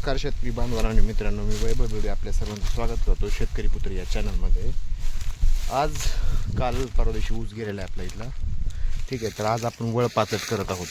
नमस्कार शेतकरी बांधवांनी मित्रांनो मी वैभव बेबे आपल्या सर्वांचं स्वागत करतो शेतकरी पुत्र या चॅनलमध्ये आज काल परवा दिवशी ऊस गेलेला आहे आपल्या इथला. ठीक आहे तर आज आपण वळ पाचट करत आहोत.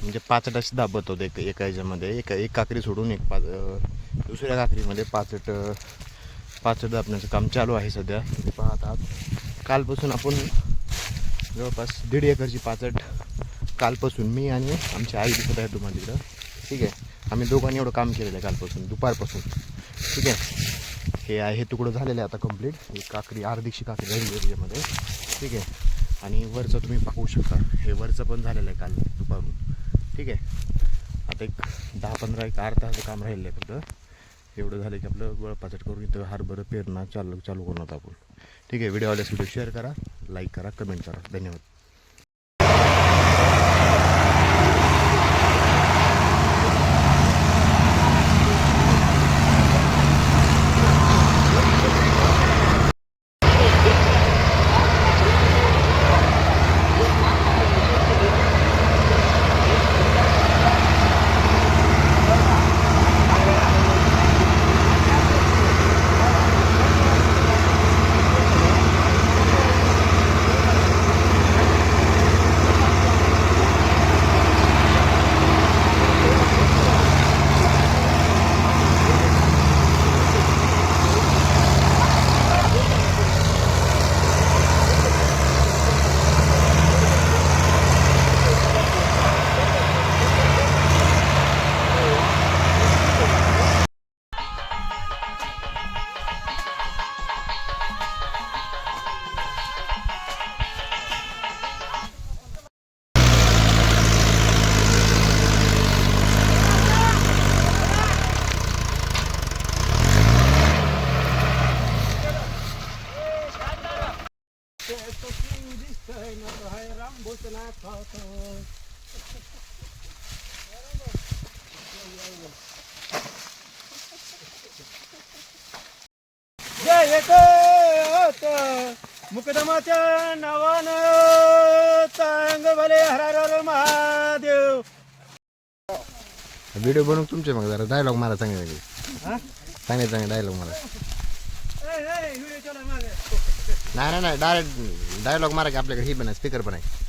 म्हणजे पाचटाच दाबत आहोत एक एका याच्यामध्ये. एका एक काकरी सोडून एक पाच दुसऱ्या काकरीमध्ये पाचट पाचट दाबण्याचं काम चालू आहे सध्या. म्हणजे तुम्ही पाहत आहात कालपासून आपण जवळपास दीड एकरची पाचट कालपासून मी आणि आमची आई दिसत आहे तुम्हाला तिकडं. ठीक आहे. आम्ही दोघांनी एवढं काम केलेलं आहे कालपासून दुपारपासून. ठीक आहे. हे आहे हे तुकडं झालेलं आहे आता कंप्लीट एक काकडी अर्धीशी काकडी राहिली आहे ठीक आहे. आणि वरचं तुम्ही पाहू शकता. हे वरचं पण झालेलं आहे काल दुपारून. ठीक आहे. आता एक दहा पंधरा एक अर्धा तासाचं काम राहिलं आहे फक्त. एवढं झालं की आपलं वळपाचट करून इथं हरभरं पेरणं चालू चालू करणार आपण. ठीक आहे. व्हिडिओ आवडल्यास व्हिडिओ शेअर करा लाईक करा कमेंट करा. धन्यवाद. जय येत मुकदमाच्या नावानं चांग भले हरार महादेव व्हिडिओ बनवून तुमचे मग? जरा डायलॉग मला चांगले हा? चांगले चांगले डायलॉग मला नाही नाही नाही डायरेक्ट डायलॉग मारा की आपल्याकडे ही पण आहे स्पीकर पण आहे.